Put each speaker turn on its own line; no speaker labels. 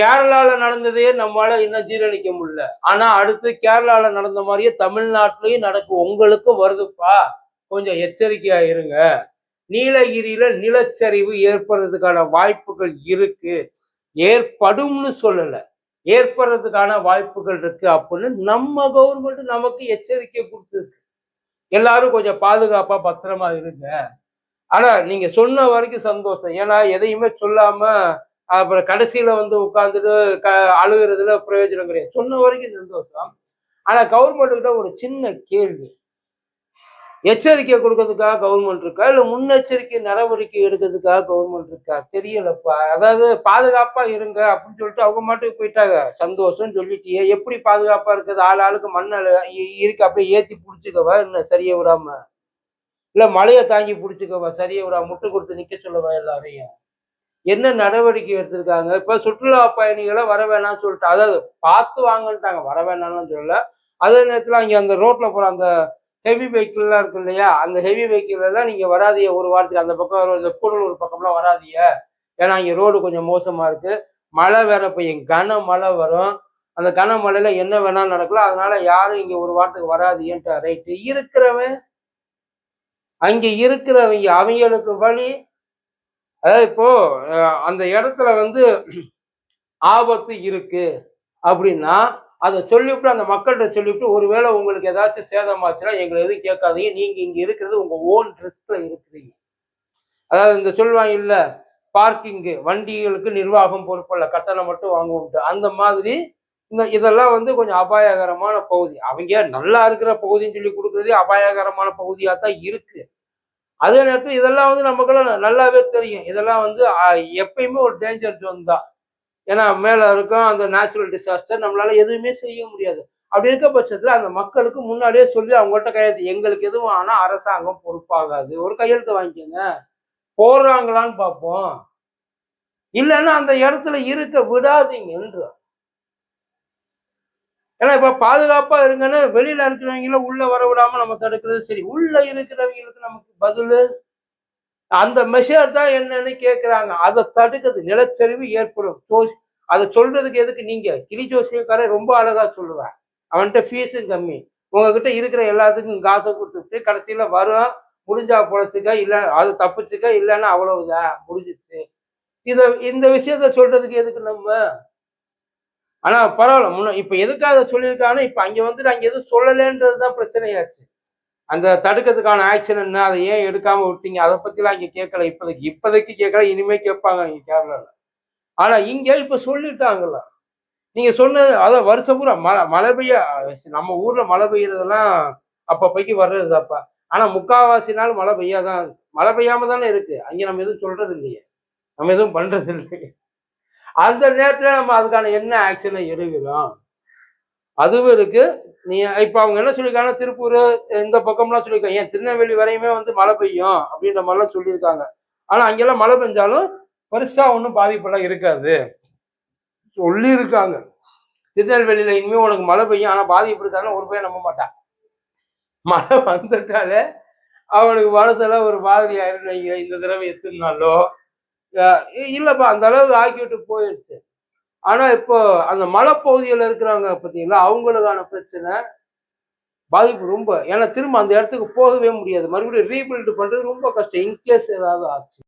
கேரளால நடந்ததையே நம்மளால இன்னும் ஜீரணிக்க முடியல. ஆனா அடுத்து கேரளால நடந்த மாதிரியே தமிழ்நாட்டிலையும் நடக்கும் உங்களுக்கும் வருதுப்பா. கொஞ்சம் எச்சரிக்கையா இருங்க. நீலகிரியில நிலச்சரிவு ஏற்படுறதுக்கான வாய்ப்புகள் இருக்கு. ஏற்படும்னு சொல்லல. ஏற்படுறதுக்கான வாய்ப்புகள் இருக்கு அப்படின்னு நம்ம கவர்மெண்ட் நமக்கு எச்சரிக்கை கொடுத்துருக்கு. எல்லாரும் கொஞ்சம் பாதுகாப்பா பத்திரமா இருங்க. ஆனா நீங்க சொன்ன வரைக்கும் சந்தோஷம். ஏன்னா எதையுமே சொல்லாம அப்புறம் கடைசியில வந்து உட்காந்துட்டு க அழுகுறதுல பிரயோஜனம் கிடையாது சொன்ன வரைக்கும் சந்தோஷம். ஆனா கவர்மெண்ட் கிட்ட ஒரு சின்ன கேள்வி. எச்சரிக்கை கொடுக்கறதுக்காக கவர்மெண்ட் இருக்கா? இல்ல முன்னெச்சரிக்கை நடவடிக்கை எடுக்கிறதுக்காக கவர்மெண்ட் இருக்கா? தெரியலப்பா. அதாவது பாதுகாப்பா இருங்க அப்படின்னு சொல்லிட்டு அவங்க மட்டும் போயிட்டாங்க. சந்தோஷம் சொல்லிட்டியே. எப்படி பாதுகாப்பா இருக்குது ஆள் ஆளுக்கு மண்ணை இருக்கு. அப்படியே ஏத்தி புடிச்சுக்கவா? இன்னும் சரியா விடாம. இல்ல மழையை தாங்கி பிடிச்சிக்கவா? சரியா விடாம? முட்டு கொடுத்து நிக்க சொல்லவா எல்லாரையும். என்ன நடவடிக்கை எடுத்திருக்காங்க? இப்ப சுற்றுலா பயணிகளை வர வேணாம்னு சொல்லிட்டு அதாவது பார்த்து வாங்கன்ட்டாங்க. வர வேணாம்னு சொல்லல. அதே நேரத்தில் அங்கே அந்த ரோட்ல போற அந்த ஹெவி வெஹிக்கிள்லாம் இருக்கு இல்லையா? அந்த ஹெவி வெஹிக்கிள் எல்லாம் நீங்க வராதீங்க. ஒரு வாரத்துக்கு அந்த பக்கம் இந்த கூடலூர் பக்கம்லாம் வராதிய ஏன்னா இங்கே ரோடு கொஞ்சம் மோசமா இருக்கு. மழை வேற பெய்யும். கன மழை வரும். அந்த கனமழையில என்ன வேணாலும் நடக்கலாம். அதனால யாரும் இங்க ஒரு வாரத்துக்கு வராதீங்கன்ட்டு ரைட்டு. இருக்கிறவன் அங்க இருக்கிறவங்க அவங்களுக்கு வழி அதாவது இப்போ அந்த இடத்துல வந்து ஆபத்து இருக்கு அப்படின்னா அதை சொல்லிவிட்டு அந்த மக்கள்கிட்ட சொல்லிவிட்டு ஒருவேளை உங்களுக்கு ஏதாச்சும் சேதமாச்சுன்னா எங்களை எதுவும் கேட்காதீங்க. நீங்க இங்க இருக்கிறது உங்க ஓன் ரிஸ்க்ல இருக்கிறீங்க. அதாவது இந்த சொல்லுவாங்க இல்ல பார்க்கிங்கு வண்டிகளுக்கு நிர்வாகம் பொறுப்பல்ல கட்டணம் மட்டும் வாங்குவோம்ட்டு. அந்த மாதிரி இந்த இதெல்லாம் வந்து கொஞ்சம் அபாயகரமான பகுதி. அவங்க நல்லா இருக்கிற பகுதின்னு சொல்லி கொடுக்குறதே அபாயகரமான பகுதியாக தான் இருக்கு. அதே நேரத்தில் இதெல்லாம் வந்து நமக்கெல்லாம் நல்லாவே தெரியும். இதெல்லாம் வந்து எப்பயுமே ஒரு டேஞ்சர் ஜோன் தான். ஏன்னா மேலே இருக்கும் அந்த நேச்சுரல் டிசாஸ்டர் நம்மளால எதுவுமே செய்ய முடியாது. அப்படி இருக்க பட்சத்தில் அந்த மக்களுக்கு முன்னாடியே சொல்லி அவங்கள்ட்ட கையெழுத்து எங்களுக்கு எதுவும் ஆனால் அரசாங்கம் பொறுப்பாகாது. ஒரு கையெழுத்து வாங்கிக்கோங்க. போடுறாங்களான்னு பார்ப்போம். இல்லைன்னா அந்த இடத்துல இருக்க விடாதீங்கன்ற. ஏன்னா இப்ப பாதுகாப்பா இருங்கன்னு வெளியில இருக்கிறவங்கள உள்ள வர விடாம நம்ம தடுக்கிறது சரி. உள்ள இருக்கிறவங்களுக்கு நமக்கு பதில் அந்த மெஷர் தான் என்னன்னு கேக்குறாங்க. அதை தடுக்கிறது நிலச்சரிவு ஏற்படும். அதை சொல்றதுக்கு எதுக்கு நீங்க? கிளி ஜோசியக்காரன் ரொம்ப அழகா சொல்லுவேன் அவன்கிட்ட ஃபீஸும் கம்மி. உங்ககிட்ட இருக்கிற எல்லாத்துக்கும் காசை கொடுத்துட்டு கடைசியில வரும் முடிஞ்சா பொழைச்சிக்க இல்ல அது தப்பிச்சுக்க இல்லைன்னா அவ்வளவுதான். முடிஞ்சிச்சு இத இந்த விஷயத்த சொல்றதுக்கு எதுக்கு நம்ம? ஆனா பரவாயில்ல. முன்ன இப்ப எதுக்காக சொல்லியிருக்காங்கன்னா இப்ப அங்க வந்துட்டு அங்க எதுவும் சொல்லலைன்றதுதான் பிரச்சனையாச்சு. அந்த தடுக்கிறதுக்கான ஆக்ஷன் என்ன அதை ஏன் எடுக்காம விட்டீங்க? அதை பத்திலாம் இங்க கேட்கல. இப்போதைக்கு இப்போதைக்கு கேட்கல இனிமே கேட்பாங்க இங்க கேரளால. ஆனா இங்க இப்ப சொல்லிட்டாங்கல்ல. நீங்க சொன்னது அதான் வருஷம் பூரா மழை மழை பெய்ய நம்ம ஊர்ல மழை பெய்யறதெல்லாம் அப்பப்பைக்கு வர்றது தப்பா ஆனா முக்காவாசி நாள் மழை பெய்யாதான் மழை பெய்யாம தானே இருக்கு. அங்க நம்ம எதுவும் சொல்றது இல்லையே நம்ம எதுவும் பண்றது இல்லையே அந்த நேரத்தில் நம்ம அதுக்கான என்ன ஆக்ஷனை எடுக்கிறோம்? அதுவும் இருக்கு. நீ இப்போ அவங்க என்ன சொல்லியிருக்காங்க? திருப்பூர் இந்த பக்கம்லாம் சொல்லியிருக்காங்க. ஏன் திருநெல்வேலி வரையுமே வந்து மழை பெய்யும் அப்படின்ற மாதிரிலாம் சொல்லியிருக்காங்க. ஆனால் அங்கெல்லாம் மழை பெஞ்சாலும் பெருசாக ஒன்றும் பாதிப்பெல்லாம் இருக்காது. சொல்லியிருக்காங்க. திருநெல்வேலியில் இனிமேல் உனக்கு மழை பெய்யும். ஆனால் பாதிப்பு இருக்காதுன்னு ஒரு பையன் நம்ப மாட்டான். மழை வந்துட்டாலே அவனுக்கு மனசெல்லாம் ஒரு மாதிரி ஆயிரும். வைங்க, இந்த தடவை எத்தனை நாளோ? இல்லைப்பா அந்த அளவுக்கு ஆக்கிவிட்டு போயிடுச்சு. ஆனால் இப்போ அந்த மலைப்பகுதியில் இருக்கிறவங்க பார்த்தீங்களா அவங்களுக்கான பிரச்சனை பாதிப்பு ரொம்ப. ஏன்னா திரும்ப அந்த இடத்துக்கு போகவே முடியாது. மறுபடியும் ரீபில்ட் பண்ணுறது ரொம்ப கஷ்டம். இன்கேஸ் ஏதாவது ஆச்சு.